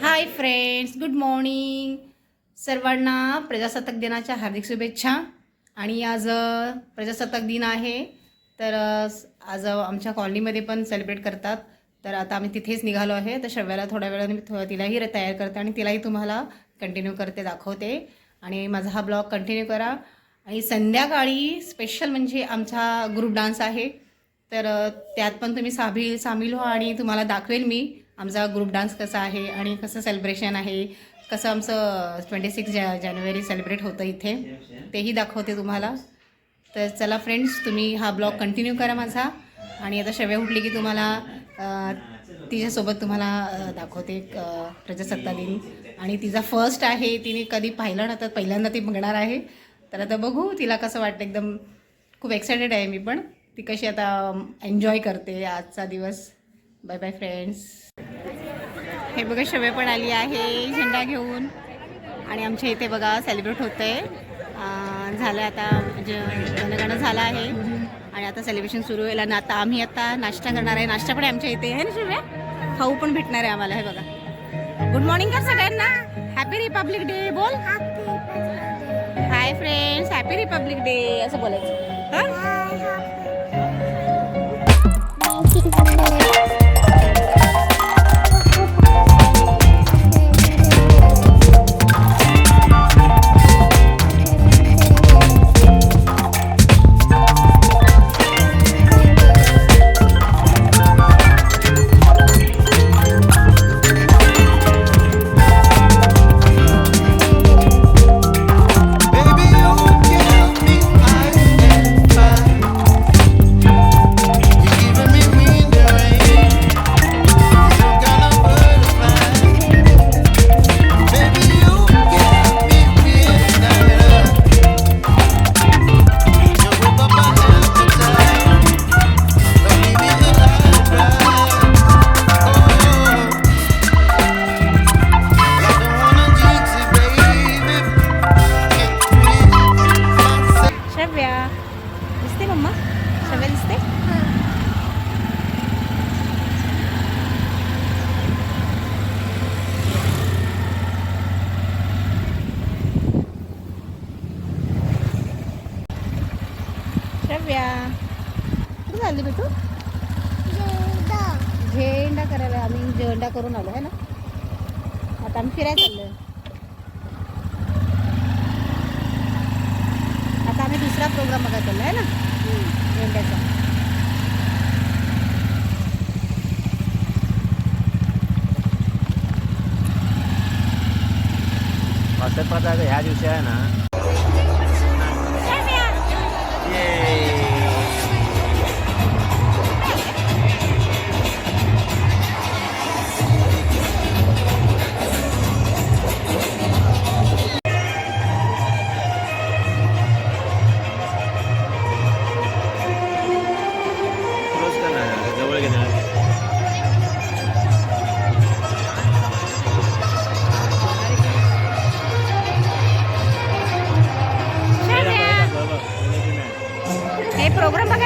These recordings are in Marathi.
Hi friends good morning. सर्वांना प्रजासत्ताक दिनाच्या हार्दिक शुभेच्छा. आणि आज प्रजासत्ताक दिन आहे तर आज आमच्या कॉलनीमध्ये पण सेलिब्रेट करतात. तर आता आम्ही तिथेच निघालो आहे तर शव्याला थोड्या वेळाने मी तिलाही तयार करते आणि तिलाही तुम्हाला कंटिन्यू करते दाखवते. आणि माझा हा ब्लॉग कंटिन्यू करा. आणि संध्याकाळी स्पेशल म्हणजे आमचा ग्रुप डान्स आहे. तर त्यात पण तुम्ही सामील सामील व्हा आणि तुम्हाला दाखवेल मी. आमचा ग्रुप डान्स कसा आहे आणि कसं सेलिब्रेशन आहे कसं आमचं ट्वेंटी सिक्स जा जानेवारी सेलिब्रेट होतं इथे तेही दाखवते तुम्हाला. तर चला फ्रेंड्स तुम्ही हा ब्लॉग कंटिन्यू करा माझा. आणि आता शव्या उठली की तुम्हाला तिच्यासोबत तुम्हाला दाखवते प्रजासत्ता दिन. आणि तिचा फर्स्ट आहे तिने कधी पाहिलं ना तर पहिल्यांदा ती बघणार आहे. तर आता बघू तिला कसं वाटतं एकदम खूप एक्सायटेड आहे मी पण. ती कशी आता एन्जॉय करते आजचा दिवस. बाय बाय फ्रेंड्स हे बघा शवे पण आली आहे झेंडा घेऊन. आणि आमच्या इथे बघा सेलिब्रेट होतं आहे झालं आता म्हणजे जनगणं झालं आहे. आणि आता सेलिब्रेशन सुरू होईल. आणि आता आम्ही आता नाश्ता करणार आहे. नाश्ता पण आहे आमच्या इथे. आहे ना शिव्या? खाऊ पण भेटणार आहे आम्हाला हे बघा. गुड मॉर्निंग कर सगळ्यांना. हॅपी रिपब्लिक डे बोल. Hi friends happy republic day असं बोलायचं. हां? श्रव्या कुठे चालली बेटू झेंडा करायला आम्ही झेंडा करून आलो आहे ना आता आम्ही फिरायला चाललोय आता आम्ही दुसरा प्रोग्राम बघायला चाललो आहे ना? झेंड्याचा ह्या दिवशी आहे ना। हे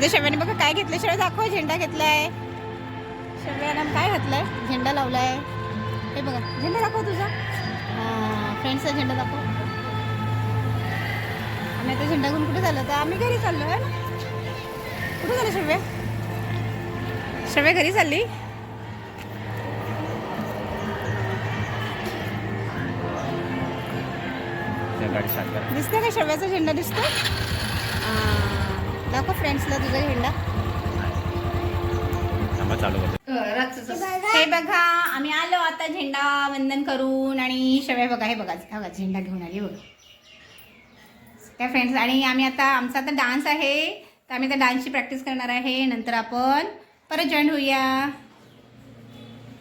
आता शव्याने बघा काय घेतलं शेवट दाखव झेंडा घेतलाय. शव्यानं काय घातलंय? झेंडा लावलाय. हे बघा झेंडा दाखव तुझा. फ्रेंड्सचा झेंडा दाखव. आम्ही आता झेंडा घेऊन कुठे चाललो? तर आम्ही घरी चाललो आहे ना? कुठे झालं शव्या शव्या घरी चालली? त्या गाडी साखर दिसतोय का शव्याचा झेंडा? दिसतो दाखव फ्रेंड्सला तुझा झेंडा थांबा चालू करतो. हे बघा आम्ही आलो आता झेंडा वंदन करून आणि शव्या बघा हे बघा हे बघा झेंडा घेऊन आली बघा. काय फ्रेंड्स आणि आम्ही आता आमचा आता डान्स आहे तर आम्ही आता डान्सची प्रॅक्टिस करणार आहे. नंतर आपण परत जॉईन होऊया.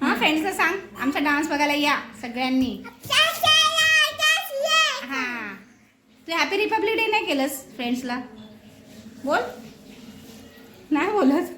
हां फ्रेंड्सला सांग आमचा डान्स बघायला या सगळ्यांनी. हा. तू हॅपी रिपब्लिक डे नाही केलंस फ्रेंड्सला बोल. नाही बोलत.